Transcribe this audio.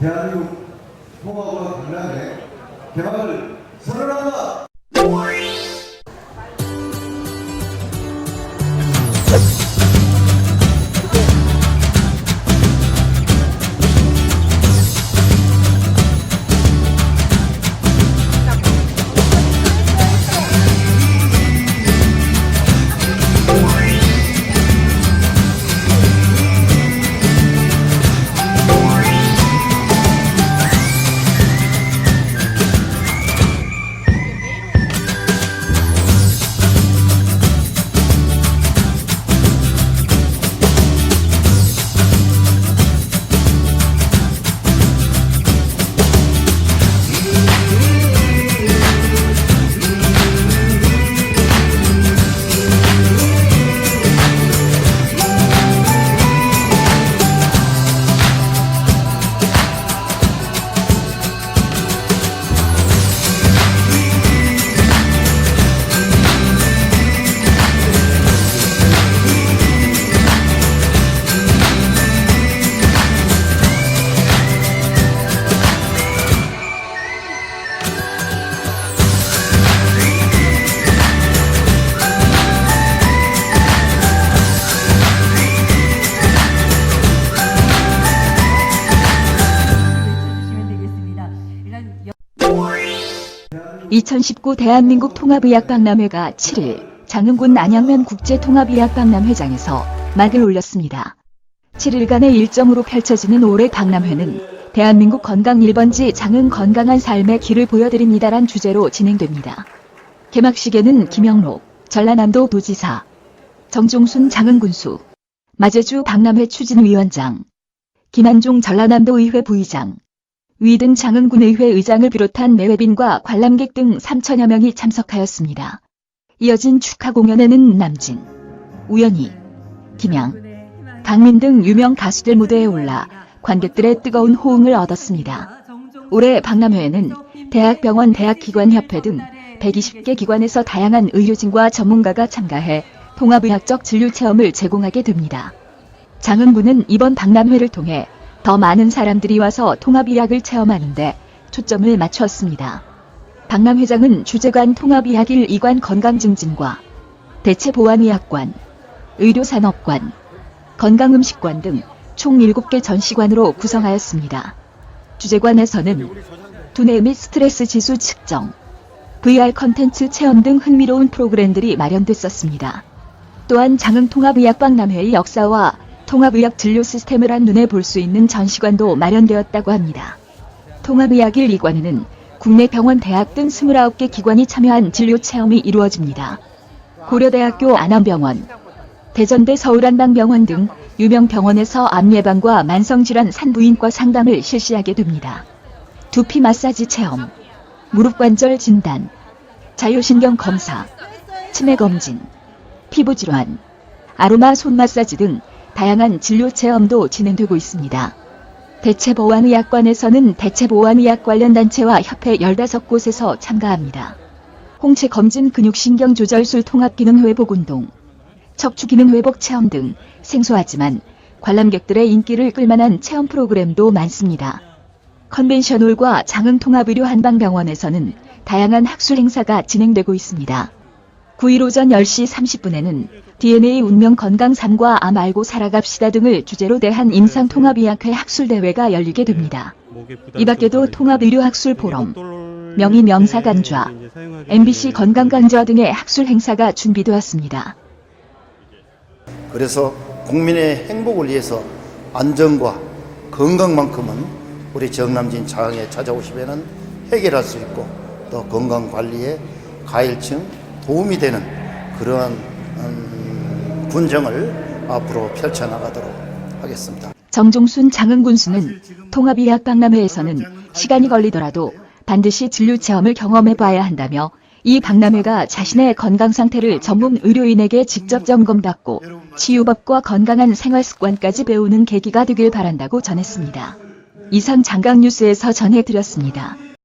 대한민국 통합과 강남의 개방을 선언한다. 2019 대한민국 통합의학박람회가 7일 장흥군 안양면 국제통합의학박람회장에서 막을 올렸습니다. 7일간의 일정으로 펼쳐지는 올해 박람회는 대한민국 건강 1번지 장흥 건강한 삶의 길을 보여드립니다란 주제로 진행됩니다. 개막식에는 김영록, 전라남도 도지사, 정종순 장흥군수, 마제주 박람회 추진위원장, 김한종 전라남도 의회 부의장, 위등 장흥군의회 의장을 비롯한 매회빈과 관람객 등 3천여 명이 참석하였습니다. 이어진 축하 공연에는 남진, 우연희, 김양, 강민 등 유명 가수들 무대에 올라 관객들의 뜨거운 호응을 얻었습니다. 올해 박람회에는 대학병원 대학기관협회 등 120개 기관에서 다양한 의료진과 전문가가 참가해 통합의학적 진료 체험을 제공하게 됩니다. 장흥군은 이번 박람회를 통해 더 많은 사람들이 와서 통합의학을 체험하는데 초점을 맞추었습니다. 박람회장은 주재관 통합의학일 2관 건강증진과 대체보안의학관, 의료산업관, 건강음식관 등 총 7개 전시관으로 구성하였습니다. 주재관에서는 두뇌 및 스트레스 지수 측정, VR 컨텐츠 체험 등 흥미로운 프로그램들이 마련됐었습니다. 또한 장흥통합의학박람회의 역사와 통합의학 진료 시스템을 한눈에 볼 수 있는 전시관도 마련되었다고 합니다. 통합의학일 2관에는 국내 병원, 대학 등 29개 기관이 참여한 진료 체험이 이루어집니다. 고려대학교 안암병원, 대전대 서울한방병원 등 유명 병원에서 암 예방과 만성질환 산부인과 상담을 실시하게 됩니다. 두피 마사지 체험, 무릎 관절 진단, 자율신경 검사, 치매 검진, 피부 질환, 아로마 손 마사지 등 다양한 진료 체험도 진행되고 있습니다. 대체보안의학관에서는 대체보안의학 관련 단체와 협회 15곳에서 참가합니다. 홍채 검진 근육신경 조절술 통합기능 회복 운동, 척추기능 회복 체험 등 생소하지만 관람객들의 인기를 끌만한 체험 프로그램도 많습니다. 컨벤셔널과 장흥통합의료 한방병원에서는 다양한 학술 행사가 진행되고 있습니다. 9일 오전 10시 30분에는 DNA 운명 건강 삶과 암 알고 살아갑시다 등을 주제로 대한 임상통합의학회 학술대회가 열리게 됩니다. 이 밖에도 통합의료학술 포럼, 명의 명사 간좌, MBC 건강 강좌 등의 학술 행사가 준비되었습니다. 그래서 국민의 행복을 위해서 안전과 건강만큼은 우리 정남진 장에 찾아오시면 해결할 수 있고 또 건강 관리에 가일층 도움이 되는 그러한 음, 군정을 앞으로 펼쳐나가도록 하겠습니다. 정종순 장흥군수는 통합의학 박람회에서는 시간이 걸리더라도 반드시 진료 체험을 경험해 봐야 한다며 이 박람회가 자신의 건강 상태를 전문 의료인에게 직접 점검받고 치유법과 건강한 생활 습관까지 배우는 계기가 되길 바란다고 전했습니다. 이상 장강 뉴스에서 전해드렸습니다.